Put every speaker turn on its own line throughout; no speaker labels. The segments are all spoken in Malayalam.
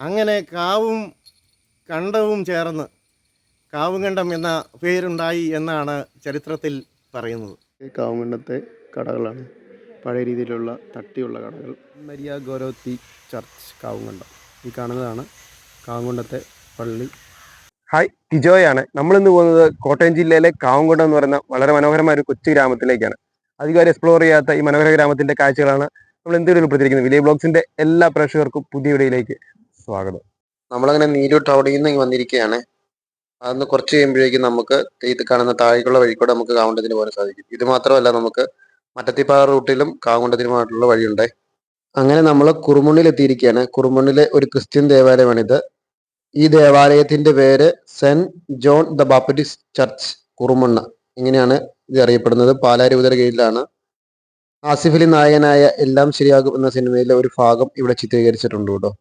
അങ്ങനെ കാവും കണ്ടവും ചേർന്ന് കാവുകണ്ടം എന്ന പേരുണ്ടായി എന്നാണ് ചരിത്രത്തിൽ പറയുന്നത്.
കാവുകണ്ടത്തെ കടകളാണ് പഴയ രീതിയിലുള്ള തട്ടിയുള്ള കടകൾ. മരിയ ഗോരോത്തി ചർച്ച് കാവുകണ്ടം ഈ കാണുന്നതാണ് കാവുങ്കണ്ടത്തെ പള്ളി.
ഹായ് ടിജോയാണ്. നമ്മൾ ഇന്ന് പോകുന്നത് കോട്ടയം ജില്ലയിലെ കാവുംകുണ്ടം എന്ന് പറയുന്ന വളരെ മനോഹരമായ ഒരു കൊച്ചു ഗ്രാമത്തിലേക്കാണ്. അധികം എക്സ്പ്ലോർ ചെയ്യാത്ത ഈ മനോഹര ഗ്രാമത്തിന്റെ കാഴ്ചകളാണ് നമ്മൾ എന്തെങ്കിലും ഉൾപ്പെടുത്തിയിരിക്കുന്നത്. വിലയ ബ്ലോഗ്സിന്റെ എല്ലാ പ്രേക്ഷകർക്കും പുതിയ വീഡിയോയിലേക്ക് സ്വാഗതം
നമ്മളങ്ങനെ നീലൂർ ടൗണിൽ നിന്ന് വന്നിരിക്കുകയാണ് അതൊന്ന് കുറച്ച് കഴിയുമ്പോഴേക്കും നമുക്ക് ഇത് കാണുന്ന താഴേക്കുള്ള വഴി കൂടെ നമുക്ക് കാവുണ്ടത്തിന് പോകാൻ സാധിക്കും. ഇത് മാത്രമല്ല നമുക്ക് മറ്റത്തിപ്പാറ റൂട്ടിലും കാവുണ്ടത്തിനുമായിട്ടുള്ള വഴിയുണ്ട്. അങ്ങനെ നമ്മൾ കുറുമുണ്ണിൽ എത്തിയിരിക്കുകയാണ് കുറുമുണ്ണിലെ ഒരു ക്രിസ്ത്യൻ ദേവാലയമാണിത്. ഈ ദേവാലയത്തിന്റെ പേര് saint John the Baptist church Kurumanna ഇങ്ങനെയാണ് ഇത് അറിയപ്പെടുന്നത്. പാലാരൂപതയുടെ കീഴിലാണ്. ആസിഫലി നായകനായ എല്ലാം ശരിയാകും എന്ന സിനിമയിലെ ഒരു ഭാഗം ഇവിടെ ചിത്രീകരിച്ചിട്ടുണ്ട് കേട്ടോ.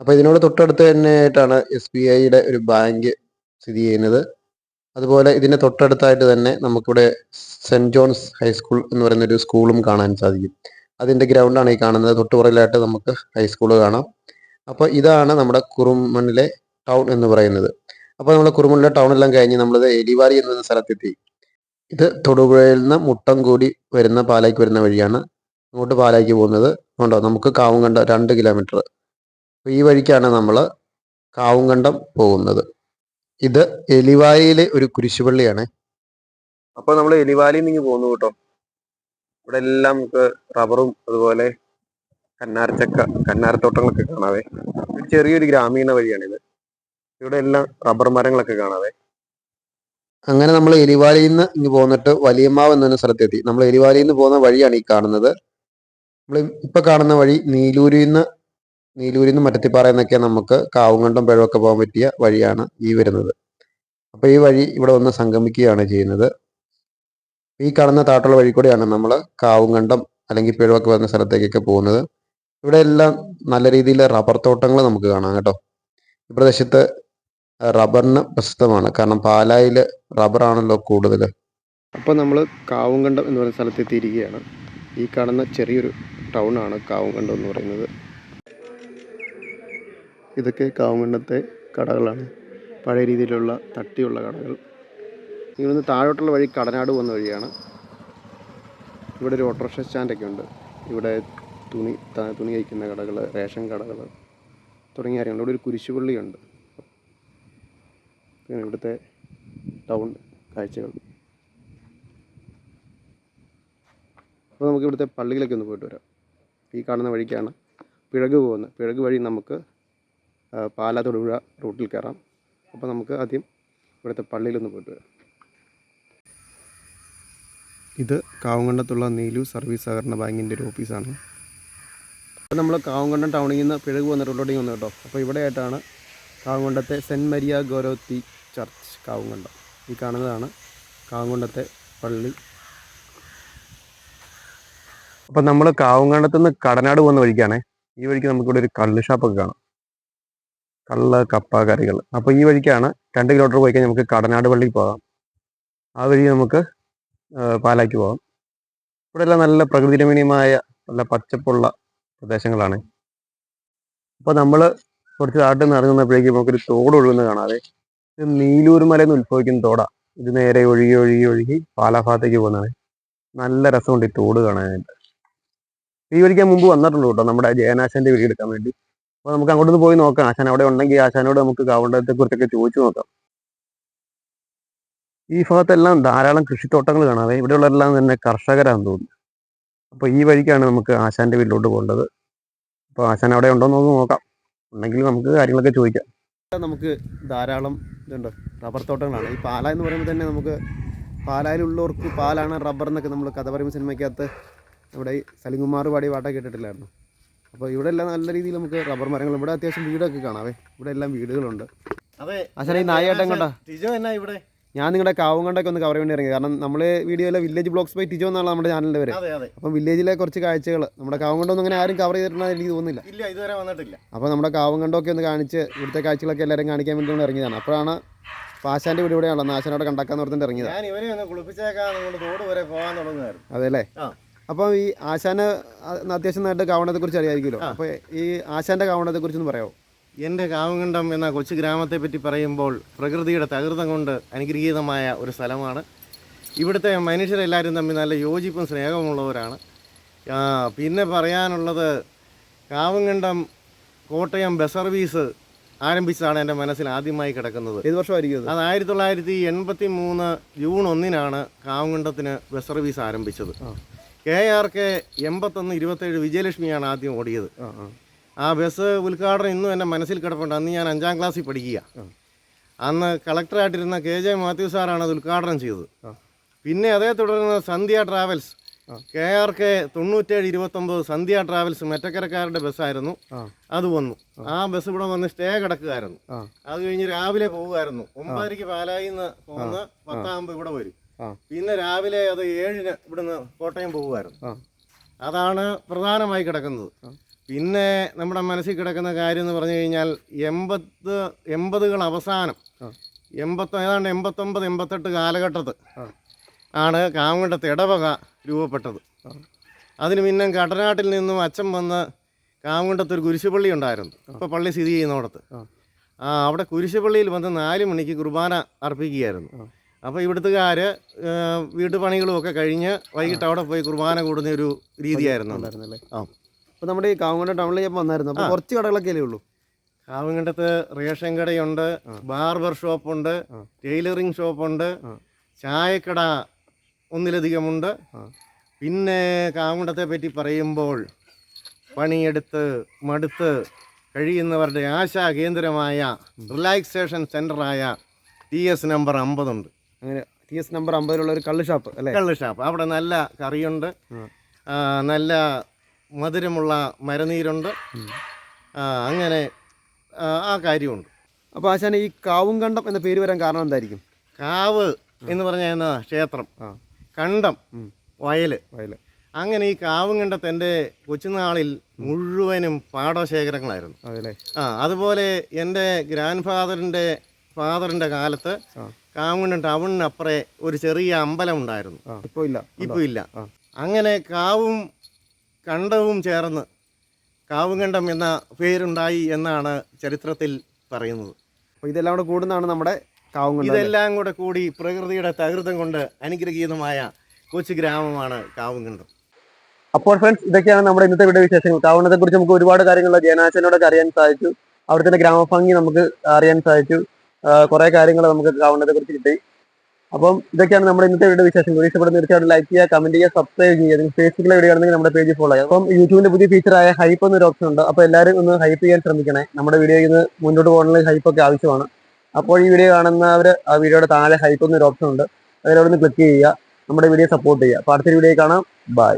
അപ്പൊ ഇതിനോട് തൊട്ടടുത്ത് തന്നെ ആയിട്ടാണ് എസ് ബി ഐയുടെ ഒരു ബാങ്ക് സ്ഥിതി ചെയ്യുന്നത്. അതുപോലെ ഇതിന്റെ തൊട്ടടുത്തായിട്ട് തന്നെ നമുക്കിവിടെ സെന്റ് ജോൺസ് ഹൈസ്കൂൾ എന്ന് പറയുന്ന ഒരു സ്കൂളും കാണാൻ സാധിക്കും. അതിന്റെ ഗ്രൗണ്ടാണ് ഈ കാണുന്നത്. തൊട്ടുപുറകിലായിട്ട് നമുക്ക് ഹൈസ്കൂൾ കാണാം. അപ്പോൾ ഇതാണ് നമ്മുടെ കുറുമണിലെ ടൗൺ എന്ന് പറയുന്നത്. അപ്പോൾ നമ്മൾ കുറുമണിലെ ടൗൺ എല്ലാം കഴിഞ്ഞ് നമ്മളിത് എലിവാരി എന്ന സ്ഥലത്തെത്തി. ഇത് തൊടുപുഴയിൽ നിന്ന് മുട്ടം കൂടി വരുന്ന പാലായ്ക്ക് വരുന്ന വഴിയാണ്. അങ്ങോട്ട് പാലായ്ക്ക് പോകുന്നത്. ഉണ്ടോ നമുക്ക് കാവും കണ്ട രണ്ട് കിലോമീറ്റർ ഈ വഴിക്കാണ് നമ്മൾ കാവുങ്കണ്ടം പോകുന്നത്. ഇത് എലിവായിലെ ഒരു കുരിശുപള്ളിയാണ്.
അപ്പൊ നമ്മൾ എലിവാലിയിൽ നിന്ന് പോകുന്നു കേട്ടോ. ഇവിടെ എല്ലാം നമുക്ക് റബ്ബറും അതുപോലെ കന്നാരച്ചക്ക കന്നാരത്തോട്ടങ്ങളൊക്കെ കാണാവേ. ഒരു ചെറിയൊരു ഗ്രാമീണ വഴിയാണിത്. ഇവിടെ എല്ലാം റബ്ബർ മരങ്ങളൊക്കെ കാണാവേ.
അങ്ങനെ നമ്മൾ എലിവാലിയിൽ നിന്ന് ഇങ്ങ് പോന്നിട്ട് വലിയമ്മാവ് എന്ന സ്ഥലത്തെത്തി. നമ്മൾ എലിവാലിയിൽ നിന്ന് പോകുന്ന വഴിയാണ് ഈ കാണുന്നത്. നമ്മൾ ഇപ്പൊ കാണുന്ന വഴി നീലൂരിൽ നിന്ന് നീലൂരിൽ നിന്ന് മറ്റത്തിപ്പാറ എന്നൊക്കെ നമുക്ക് കാവുങ്കണ്ടം പിഴവൊക്കെ പോകാൻ പറ്റിയ വഴിയാണ് ഈ വരുന്നത്. അപ്പോൾ ഈ വഴി ഇവിടെ വന്ന് സംഗമിക്കുകയാണ് ചെയ്യുന്നത്. ഈ കാണുന്ന താട്ടുള്ള വഴി കൂടെയാണ് നമ്മൾ കാവുങ്കണ്ടം അല്ലെങ്കിൽ പിഴവൊക്കെ വരുന്ന സ്ഥലത്തേക്കൊക്കെ പോകുന്നത്. ഇവിടെ എല്ലാം നല്ല രീതിയിൽ റബ്ബർ തോട്ടങ്ങൾ നമുക്ക് കാണാം കേട്ടോ. ഈ പ്രദേശത്ത് റബ്ബറിന് പ്രശസ്തമാണ്. കാരണം പാലായിൽ റബ്ബറാണല്ലോ കൂടുതൽ
അപ്പോൾ നമ്മൾ കാവുങ്കണ്ടം എന്ന് പറയുന്ന സ്ഥലത്ത് എത്തിയിരിക്കുകയാണ്. ഈ കാണുന്ന ചെറിയൊരു ടൗണാണ് കാവുങ്കണ്ടം എന്ന് പറയുന്നത്. ഇതൊക്കെ കാവുമണ്ണത്തെ കടകളാണ്. പഴയ രീതിയിലുള്ള തട്ടിയുള്ള കടകൾ. ഇവിടുന്ന് താഴോട്ടുള്ള വഴി കടനാട് പോകുന്ന വഴിയാണ്. ഇവിടെ ഒരു ഓട്ടോറിക്ഷ സ്റ്റാൻഡൊക്കെ ഉണ്ട് ഇവിടെ തുണി തുണി കഴിക്കുന്ന കടകൾ റേഷൻ കടകൾ തുടങ്ങിയ കാര്യങ്ങൾ. ഇവിടെ ഒരു കുരിശുപള്ളിയുണ്ട്. പിന്നെ ഇവിടുത്തെ ടൗൺ കാഴ്ചകൾ. അപ്പോൾ നമുക്ക് ഇവിടുത്തെ പള്ളിയിലേക്ക് ഒന്ന് പോയിട്ട് വരാം. ഈ കാണുന്ന വഴിക്കാണ് പിഴക് പോകുന്നത്. പിഴക് വഴി നമുക്ക് പാലാ തൊടുപുഴ റൂട്ടിൽ കയറാം. അപ്പോൾ നമുക്ക് ആദ്യം ഇവിടുത്തെ പള്ളിയിലൊന്ന് പോയിട്ട് വരാം. ഇത് കാവുങ്കണ്ടത്തുള്ള നീലു സർവീസ് സഹകരണ ബാങ്കിന്റെ ഒരു ഓഫീസാണ്. അപ്പോൾ നമ്മൾ കാവുങ്കണ്ടം ടൗണിൽ നിന്ന് പിഴകു വന്ന റോഡിലേക്ക് വന്നു കേട്ടോ. അപ്പോൾ ഇവിടെ ആയിട്ടാണ് കാവുങ്കണ്ടത്തെ saint Maria Goretti church Kavunkandam ഈ കാണുന്നതാണ് കാവുങ്കണ്ടത്തെ പള്ളി.
അപ്പോൾ നമ്മൾ കാവുങ്കണ്ടത്ത് നിന്ന് കടനാട് പോകുന്ന വഴിക്കാണേ. ഈ വഴിക്ക് നമുക്കിവിടെ ഒരു കള്ള് ഷാപ്പൊക്കെ കാണാം. കള്ള് കപ്പ കറികൾ. അപ്പൊ ഈ വഴിക്കാണ് രണ്ട് കിലോമീറ്റർ പോയി കഴിഞ്ഞാൽ നമുക്ക് കടനാട് പള്ളിയിൽ പോകാം. ആ വഴി നമുക്ക് പാലാക്കി പോകാം. ഇവിടെ എല്ലാം നല്ല പ്രകൃതി രമണീയമായ നല്ല പച്ചപ്പുള്ള പ്രദേശങ്ങളാണ്. അപ്പൊ നമ്മൾ കുറച്ച് നാട്ടിൽ നിന്ന് ഇറങ്ങുന്നപ്പോഴേക്കും നമുക്കൊരു തോട് ഒഴുകുന്നത് കാണാതെ ഇത് നീലൂർ മലയിൽ നിന്ന് ഉത്ഭവിക്കുന്ന തോടാ. ഇത് നേരെ ഒഴുകി ഒഴുകി ഒഴുകി പാലാഭാഗത്തേക്ക് പോകുന്നതാണ്. നല്ല രസമുണ്ട് ഈ തോട് കാണാനായിട്ട്. ഈ വഴിക്ക് മുമ്പ് വന്നിട്ടുണ്ട് കേട്ടോ നമ്മുടെ ജയനാശന്റെ വീട് എടുക്കാൻ വേണ്ടി. അപ്പൊ നമുക്ക് അങ്ങോട്ട് പോയി നോക്കാം. ആശാൻ അവിടെ ഉണ്ടെങ്കിൽ ആശാനോട് നമുക്ക് കാവണ്ടത്തെ കുറിച്ചൊക്കെ ചോദിച്ചു നോക്കാം. ഈ ഭാഗത്തെല്ലാം ധാരാളം കൃഷിത്തോട്ടങ്ങൾ കാണാതെ ഇവിടെയുള്ളതെല്ലാം തന്നെ കർഷകരാണെന്ന് തോന്നുന്നു. അപ്പൊ ഈ വഴിക്കാണ് നമുക്ക് ആശാന്റെ വീട്ടിലോട്ട് പോകേണ്ടത്. അപ്പൊ ആശാൻ അവിടെ ഉണ്ടോ എന്ന് നോക്കാം. ഉണ്ടെങ്കിൽ നമുക്ക് കാര്യങ്ങളൊക്കെ ചോദിക്കാം.
നമുക്ക് ധാരാളം ഇതുണ്ട്. റബ്ബർ തോട്ടങ്ങളാണ്. ഈ പാല എന്ന് പറയുമ്പോൾ തന്നെ നമുക്ക് പാലായിലുള്ളവർക്ക് പാലാണ് റബ്ബർ എന്നൊക്കെ നമ്മൾ കഥ പറയുമ്പോൾ സിനിമയ്ക്കകത്ത് നമ്മുടെ സലിംകുമാർ പാടി പാട്ടൊക്കെ കേട്ടിട്ടില്ലായിരുന്നു? അപ്പോൾ ഇവിടെ എല്ലാം നല്ല രീതിയിൽ നമുക്ക് റബ്ബർ മരങ്ങൾ ഇവിടെ അത്യാവശ്യം വീടൊക്കെ കാണാവേ. ഇവിടെ എല്ലാം വീടുകളുണ്ട്.
അതെ.
ഈ നായേട്ടൻ കണ്ടോ?
ടിജോ എന്നാ ഇവിടെ?
ഞാൻ നിങ്ങളുടെ കാവുംകണ്ടൊക്കെ ഒന്ന് കവർ വേണ്ടി ഇറങ്ങി. കാരണം നമ്മൾ വീഡിയോയിലെ വില്ലേജ് ബ്ലോഗ്സ് ബൈ ടിജോ എന്നാണ് നമ്മുടെ
ചാനലിന്റെ വരെ
അപ്പം വില്ലേജിലെ കുറച്ച് കാഴ്ചകൾ. നമ്മുടെ കാവുംകണ്ടൊന്നും അങ്ങനെ ആരും കവർ ചെയ്തിട്ടുണ്ടെന്ന് എനിക്ക് തോന്നുന്നില്ല.
ഇല്ല ഇതുവരെ വന്നിട്ടില്ല.
അപ്പോൾ നമ്മുടെ കാവുംകണ്ടൊക്കെ ഒന്ന് കാണിച്ച് ഇവിടുത്തെ കാഴ്ചകളൊക്കെ എല്ലാവരും കാണിക്കാൻ വേണ്ടി ഒന്ന് ഇറങ്ങിയതാണ്. അപ്പോഴാണ് പാശാന്റെ വീട് ഇവിടെയാണല്ലോ. നാശനോട് കണ്ടാക്കാന്ന് പറഞ്ഞിട്ട് ഇറങ്ങിയത്.
ഞാൻ ഇവരെ ഒന്ന് കുളിപ്പിച്ചേക്കാൻ തോട് വരെ പോകാൻ തുടങ്ങുമായിരുന്നു
അതെ അല്ലേ?
ആ.
അപ്പോൾ ഈ ആശാന് അത്യാവശ്യം നന്നായിട്ട് കാവണത്തെ കുറിച്ച് അറിയാമായിരിക്കുമല്ലോ
അപ്പൊ
അപ്പോൾ ഈ ആശാന്റെ കാവണത്തെ കുറിച്ച് ഒന്ന് പറയാമോ
എന്റെ കാവുകണ്ടം എന്ന കൊച്ചു ഗ്രാമത്തെ പറ്റി പറയുമ്പോൾ പ്രകൃതിയുടെ തകൃതം കൊണ്ട് അനുഗ്രഹീതമായ ഒരു സ്ഥലമാണ്. ഇവിടുത്തെ മനുഷ്യരെല്ലാവരും തമ്മിൽ നല്ല യോജിപ്പും സ്നേഹമുള്ളവരാണ് പിന്നെ പറയാനുള്ളത് കാവുങ്കണ്ടം കോട്ടയം ബസ് സർവീസ് ആരംഭിച്ചതാണ് എന്റെ മനസ്സിൽ ആദ്യമായി കിടക്കുന്നത്.
ഏത് വർഷമായിരിക്കും അത്?
ആയിരത്തി തൊള്ളായിരത്തി എൺപത്തി മൂന്ന് ജൂൺ ഒന്നിനാണ് കാവുങ്കണ്ടത്തിന് ബസ് സർവീസ് ആരംഭിച്ചത്. കെ ആർ കെ എൺപത്തൊന്ന് ഇരുപത്തേഴ് വിജയലക്ഷ്മിയാണ് ആദ്യം ഓടിയത്.
ആ
ബസ് ഉദ്ഘാടനം ഇന്നും എന്റെ മനസ്സിൽ കിടപ്പുണ്ട്. അന്ന് ഞാൻ അഞ്ചാം ക്ലാസ്സിൽ പഠിക്കുക. അന്ന് കളക്ടറായിട്ടിരുന്ന കെ ജെ മാത്യു സാറാണ് അത് ഉദ്ഘാടനം ചെയ്തത്. പിന്നെ അതേ തുടർന്ന് Sandhya travels. K R K തൊണ്ണൂറ്റേഴ് ഇരുപത്തൊമ്പത് സന്ധ്യ ട്രാവൽസ് മെറ്റക്കരക്കാരുടെ ബസ്സായിരുന്നു. അത് വന്നു. ആ. ബസ് ഇവിടെ വന്ന് സ്റ്റേ
കിടക്കുകയായിരുന്നു
അത് കഴിഞ്ഞ് രാവിലെ പോകുമായിരുന്നു ഒമ്പതരയ്ക്ക് പാലായിന്ന് നിന്ന് പോകുന്ന പത്താകുമ്പോൾ ഇവിടെ വരും.
ആ.
പിന്നെ രാവിലെ അത് ഏഴിന് ഇവിടുന്ന് കോട്ടയം പോകുമായിരുന്നു അതാണ് പ്രധാനമായി കിടക്കുന്നത്. പിന്നെ നമ്മുടെ മനസ്സിൽ കിടക്കുന്ന കാര്യം എന്ന് പറഞ്ഞു കഴിഞ്ഞാൽ എൺപത് എൺപതുകൾ അവസാനം. എൺപത്തി ഏതാണ്ട് എൺപത്തൊമ്പത് എൺപത്തെട്ട് കാലഘട്ടത്ത് ആണ് കാവുങ്കണ്ടത്ത് ഇടവക രൂപപ്പെട്ടത്. അതിന് പിന്നെ കടനാട്ടിൽ നിന്നും അച്ഛൻ വന്ന് കാവുങ്കണ്ടത്ത് ഒരു കുരിശുപള്ളി ഉണ്ടായിരുന്നു. ഇപ്പോൾ പള്ളി സ്ഥിതി ചെയ്യുന്നിടത്ത്.
ആ.
അവിടെ കുരിശുപള്ളിയിൽ വന്ന് നാല് മണിക്ക് കുർബാന അർപ്പിക്കുകയായിരുന്നു. അപ്പോൾ ഇവിടുത്തുകാർ വീട്ടുപണികളും ഒക്കെ കഴിഞ്ഞ് വൈകിട്ട് അവിടെ പോയി കുർബാന കൂടുന്ന ഒരു രീതിയായിരുന്നു.
ഉണ്ടായിരുന്നല്ലേ
ആ.
അപ്പോൾ നമ്മുടെ ഈ കാവുങ്കണ്ട ടൗണിൽ ഞാൻ വന്നായിരുന്നു അപ്പോൾ കുറച്ച് കടകളൊക്കെ അല്ലേ ഉള്ളൂ
കാവുങ്കണ്ടത്ത് റേഷൻ കടയുണ്ട് ബാർബർ ഷോപ്പുണ്ട്
ആ.
ടൈലറിംഗ് ഷോപ്പുണ്ട്. ചായക്കട ഒന്നിലധികമുണ്ട്. പിന്നെ കാവുങ്കണ്ടത്തെ പറ്റി പറയുമ്പോൾ പണിയെടുത്ത് മടുത്ത് കഴിയുന്നവരുടെ ആശാ കേന്ദ്രമായ റിലാക്സേഷൻ സെന്ററായ ടി എസ് നമ്പർ അമ്പതുണ്ട്
അങ്ങനെ ടി എസ് നമ്പർ അമ്പതിലുള്ള ഒരു കള്ള് ഷാപ്പ് അല്ലേ?
കള്ള് ഷാപ്പ് അവിടെ നല്ല കറിയുണ്ട്. നല്ല മധുരമുള്ള മരനീരുണ്ട്. അങ്ങനെ ആ, കാര്യമുണ്ട്.
അപ്പോൾ ആശാന ഈ കാവും കണ്ടം എന്ന പേര് വരാൻ കാരണം എന്തായിരിക്കും?
കാവ് എന്ന് പറഞ്ഞാൽ എന്നാ ക്ഷേത്രം.
ആ.
കണ്ടം. വയൽ
വയൽ
അങ്ങനെ ഈ കാവും കണ്ടത്ത് എന്റെ കൊച്ചുനാളിൽ മുഴുവനും പാടശേഖരങ്ങളായിരുന്നു.
അതെല്ലേ?
ആ അതുപോലെ എന്റെ ഗ്രാൻഡ് ഫാദറിന്റെ ഫാദറിന്റെ കാലത്ത് കാവുങ്കണ്ടം ടൗണിനപ്പുറേ ഒരു ചെറിയ അമ്പലം ഉണ്ടായിരുന്നു
ഇപ്പോ ഇപ്പോൾ ഇല്ല.
ഇപ്പോൾ ഇല്ല. അങ്ങനെ കാവും കണ്ടവും ചേർന്ന് കാവുകണ്ടം എന്ന പേരുണ്ടായി എന്നാണ് ചരിത്രത്തിൽ പറയുന്നത്.
അപ്പോൾ ഇതെല്ലാം കൂടെ കൂടുന്നതാണ് നമ്മുടെ?
ഇതെല്ലാം കൂടെ കൂടി പ്രകൃതിയുടെ തകൃതം കൊണ്ട് അനുഗ്രഹീതമായ കൊച്ചു ഗ്രാമമാണ് കാവുകണ്ടം
അപ്പോൾ ഫ്രണ്ട്സ് ഇതൊക്കെയാണ് നമ്മുടെ ഇന്നത്തെ വീഡിയോ വിശേഷങ്ങൾ. കാവണത്തെ കുറിച്ച് നമുക്ക് ഒരുപാട് കാര്യങ്ങൾ ജയനാശനോടൊക്കെ അറിയാൻ സാധിച്ചു. അവിടുത്തെ ഗ്രാമഭംഗി നമുക്ക് അറിയാൻ സാധിച്ചു. കുറെ കാര്യങ്ങൾ നമുക്ക് കാവണത്തെ കുറിച്ച് കിട്ടി. അപ്പം ഇതൊക്കെയാണ് നമ്മുടെ ഇന്നത്തെ വീഡിയോ വിശേഷം ഇഷ്ടപ്പെടുന്ന തീർച്ചയായിട്ടും ലൈക്ക് ചെയ്യുക കമന്റ് ചെയ്യുക സബ്സ്ക്രൈബ് ചെയ്യുക. നിങ്ങൾ ഫേസ്ബുക്കിലെ വീഡിയോ ആണെങ്കിൽ നമ്മുടെ പേജ് ഫോളോ ചെയ്യുക. അപ്പം യൂട്യൂബിന്റെ പുതിയ ഫീച്ചറായ ഹൈപ്പ് എന്നൊരു ഓപ്ഷൻ ഉണ്ട്. അപ്പോൾ എല്ലാവരും ഒന്ന് ഹൈപ്പ് ചെയ്യാൻ ശ്രമിക്കണേ. നമ്മുടെ വീഡിയോയിൽ നിന്ന് മുന്നോട്ട് പോകണമെങ്കിൽ ഹൈപ്പ് ഒക്കെ ആവശ്യമാണ്. അപ്പോൾ ഈ വീഡിയോ കാണുന്നവർ ആ വീഡിയോയുടെ താഴെ ഹൈപ്പ് എന്നൊരു ഓപ്ഷൻ ഉണ്ട്. അതിലവിടെ നിന്ന് ക്ലിക്ക് ചെയ്യുക. നമ്മുടെ വീഡിയോ സപ്പോർട്ട് ചെയ്യുക. അപ്പോൾ അടുത്തൊരു വീഡിയോ കാണാം. ബൈ